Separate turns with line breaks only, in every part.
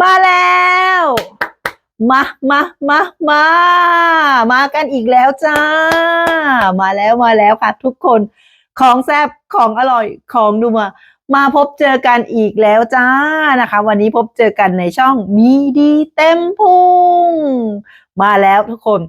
มาแล้ว มามามามามากันอีกแล้วจ้า มาแล้วมาแล้วค่ะทุกคนของแซ่บของอร่อยของดูมามาพบเจอกันอีกแล้วจ้านะคะ วันนี้พบเจอกันในช่องมีดีเต็มพุงมาแล้วทุกคน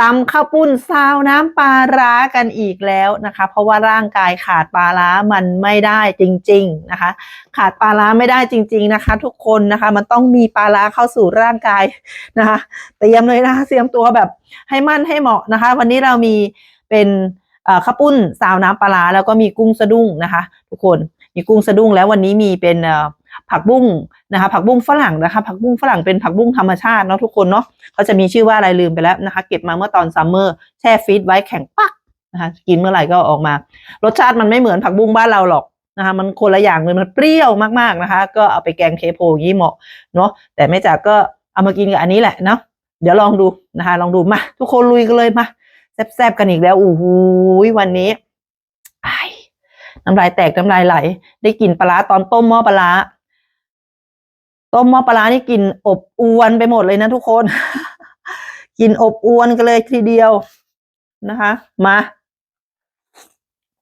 ตำข้าวปุ้นซาวน้ำปลาร้ากันอีกแล้วนะคะ เพราะว่าร่างกายขาดปลาร้ามันไม่ได้จริง ๆนะคะ ขาดปลาร้าไม่ได้จริง ๆนะคะ ทุกคนนะคะมันต้องมีปลาร้าเข้าสู่ร่างกายนะคะเตรียมเลยนะคะเตรียมตัวแบบให้มั่นให้เหมาะนะคะ วันนี้เรามีเป็นข้าวปุ้นซาวน้ำปลาร้าแล้วก็มีกุ้งสะดุ้งนะคะ ทุกคนมีกุ้งสะดุ้งแล้ววันนี้มีเป็น ผักบุ้งนะคะผักบุ้งฝรั่งนะคะผักบุ้งฝรั่งเป็นผักบุ้งธรรมชาติเนาะทุกคนเนาะเขาจะมีชื่อว่าอะไรลืมไปแล้วนะคะ เก็บมาเมื่อตอนซัมเมอร์แช่ฟรีซไว้แข็งปักนะคะกินเมื่อไหร่ก็ออกมา รสชาติมันไม่เหมือนผักบุ้งบ้านเราหรอกนะคะมันคนละอย่างเลยมันเปรี้ยวมากๆนะคะ ก็เอาไปแกงเคโพอย่างนี้เหมาะเนาะแต่แม่จ๋าก็เอามากินกับอันนี้แหละเนาะเดี๋ยวลองดูนะคะ ลองดูมาทุกคนลุยกันเลยมาแซ่บๆกันอีกแล้วโอ้โหวันนี้น้ำลายแตกน้ำลายไหล ได้กลิ่นปลาร้าตอนต้มหม้อปลาร้า ต้มหม้อปลาร้านี่กลิ่นอบอวนไปหมดเลยนะทุกคนกลิ่นอบอวนกันเลยทีเดียวนะคะ มา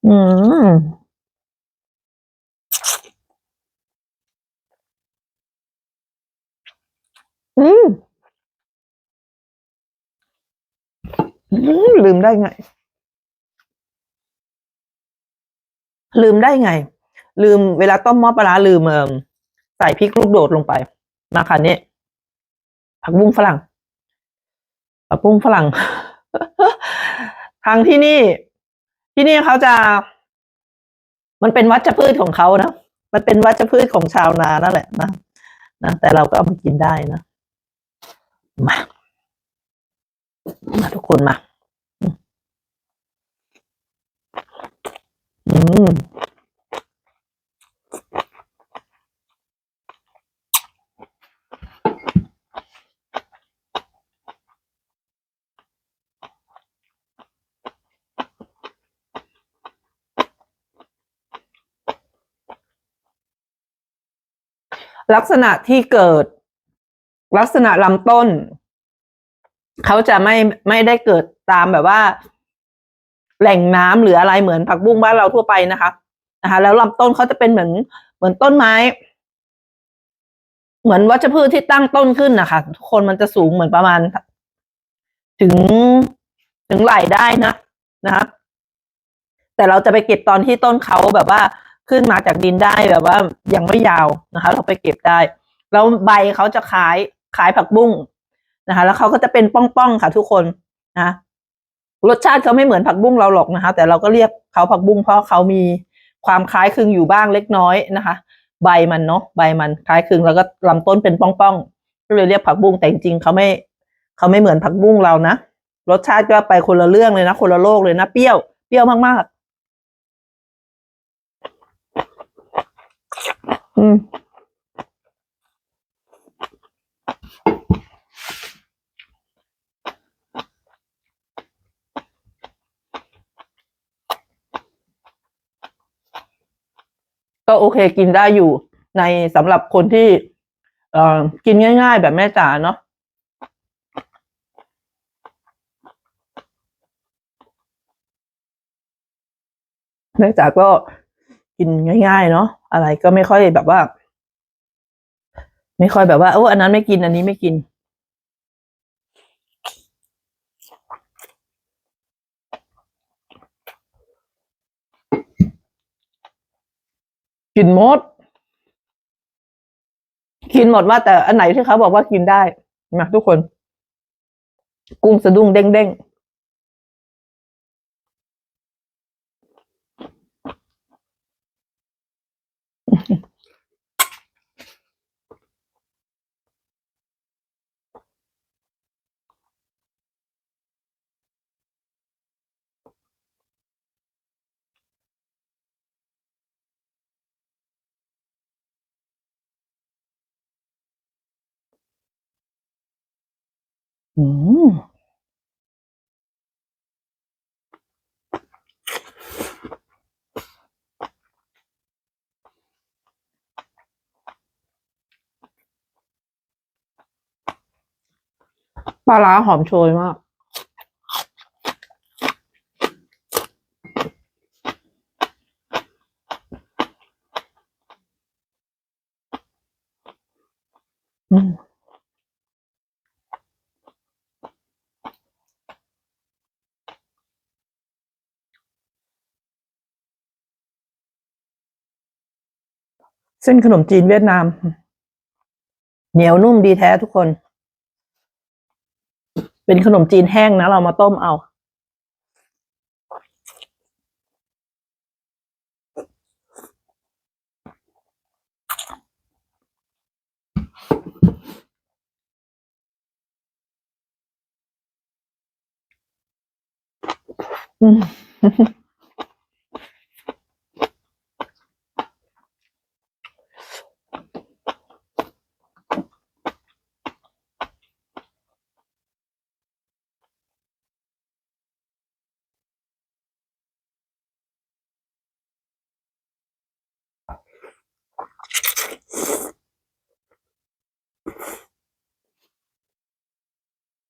อืมอืมลืมได้ไง ลืมได้ไง ลืมเวลาต้มหม้อปลาร้าลืมเออ ใส่พริกลูกโดดลงไปมาค่ะนี่ผักบุ้งฝรั่งผักบุ้งฝรั่ง ทางที่นี่ ที่นี่เขาจะ มันเป็นวัชพืชของเขานะมันเป็นวัชพืชของชาวนานั่นแหละนะนะแต่เราก็เอามากินได้นะมามาทุกคนมา อืม ลักษณะที่เกิด ลักษณะลำต้น เขาจะไม่ไม่ได้เกิดตามแบบว่า แหล่งน้ำหรืออะไรเหมือนผักบุ้งบ้านเราทั่วไปนะคะนะคะแล้วลำต้นเขาจะเป็นเหมือน เหมือนต้นไม้ เหมือนวัชพืชที่ตั้งต้นขึ้นนะคะทุกคนมันจะสูงเหมือนประมาณ ถึงถึงไหลได้นะนะคะแต่เราจะไปเก็บตอนที่ต้นเขาแบบว่า ขึ้นมาจากดินได้แบบว่ายังไม่ยาวนะคะ เราไปเก็บได้ แล้วใบเขาจะคล้ายคล้ายผักบุ้งนะคะ แล้วเขาก็จะเป็นป้องๆค่ะทุกคนนะรสชาติเขาไม่เหมือนผักบุ้งเราหรอกนะคะ แต่เราก็เรียกเขาผักบุ้งเพราะเขามีความคล้ายคลึงอยู่บ้างเล็กน้อยนะคะ ใบมันเนาะใบมันคล้ายคลึงแล้วก็ลำต้นเป็นป้องๆก็เลยเรียกผักบุ้งแต่จริงๆเขาไม่เขาไม่เหมือนผักบุ้งเรานะรสชาติก็ไปคนละเรื่องเลยนะ คนละโลกเลยนะเปรี้ยวเปรี้ยวมากๆ อืมก็โอเคกินได้อยู่ในสำหรับคนที่ เอ่อกินง่ายๆ แบบแม่จ๋าเนาะแม่จ๋าก็ กินง่าย ๆ เนาะอะไรก็ไม่ค่อยแบบว่า ไม่ค่อยแบบว่าโอ้อันนั้นไม่กินอันนี้ไม่กิน กินหมด กินหมดว่าแต่อันไหนที่เขาบอกว่ากินได้มาทุกคน กุ้งสะดุ้งเด้งเปลาร้าหอมโชยมาก เส้นขนมจีนเวียดนาม เหนียวนุ่มดีแท้ทุกคน เป็นขนมจีนแห้งนะ เรามาต้มเอา อืม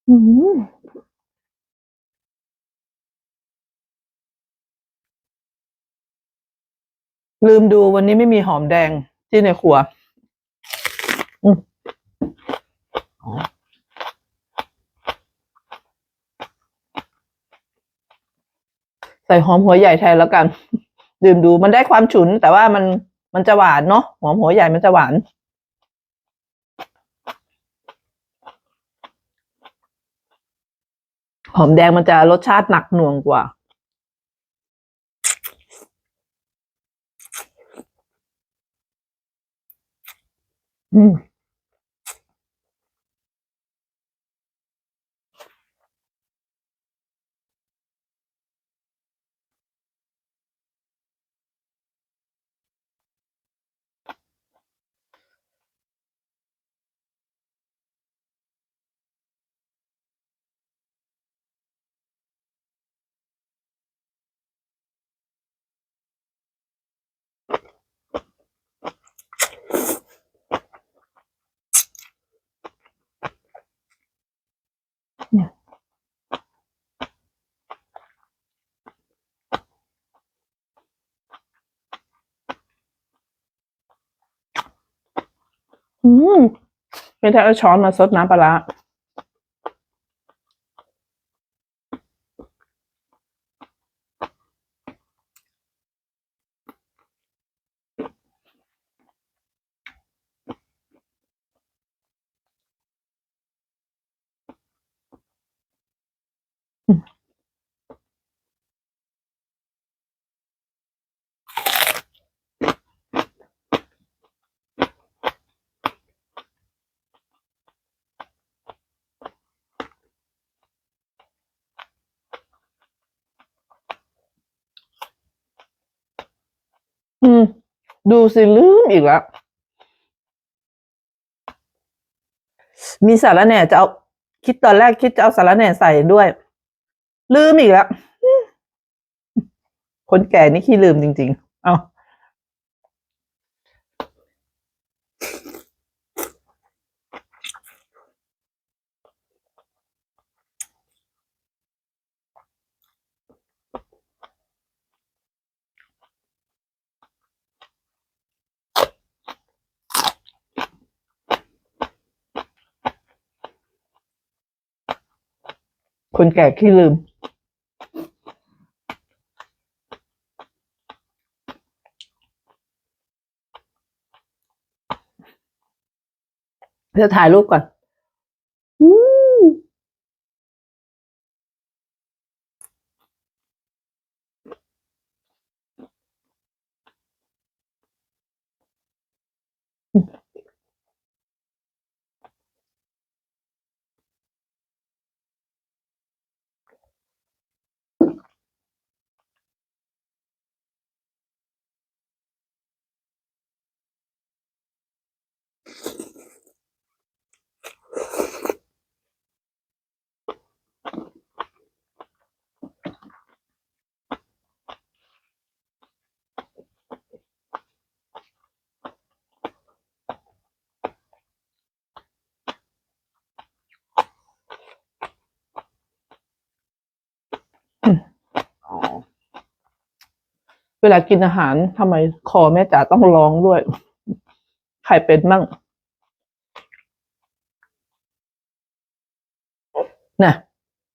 อืมลืมดูวันนี้ไม่มีหอมแดงที่ในครัว อืมใส่หอมหัวใหญ่แทนแล้วกัน ดื่มดูมันได้ความฉุน แต่ว่ามัน มันจะหวานเนาะหอมหัวใหญ่มันจะหวาน หอมแดงมันจะรสชาติหนักหน่วงกว่า อืม อืมไม่ได้เอาช้อนมาซดน้ำปลา อืม ดูสิลืมอีกแล้ว มีสาระแหน่จะเอา คิดตอนแรกคิดจะเอาสาระแหน่ใส่ด้วย ลืมอีกแล้ว คนแก่นี่ขี้ลืมจริง ๆ เอา คนแก่ขี้ลืมเธอถ่ายรูปก่อน
วลากินอาหารทำไมคอแม่จ๋าต้องร้องด้วย ใครเป็นมั่งน่ะ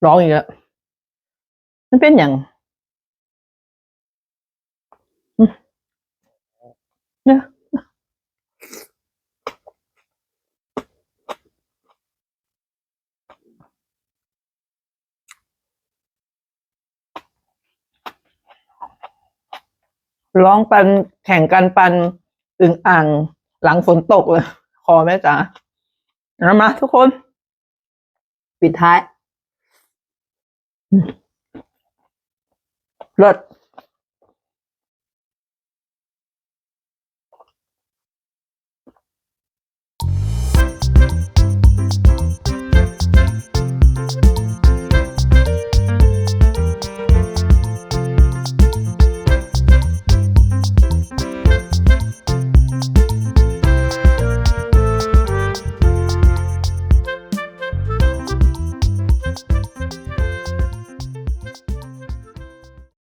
ร้องอีกแล้วมันเป็นอย่างเนี่ย ร้องปันแข่งกันปันอึ่งอ่างหลังฝนตกเลย คอแม่จ๋าเอามาทุกคน ปิดท้ายอืมเลิศ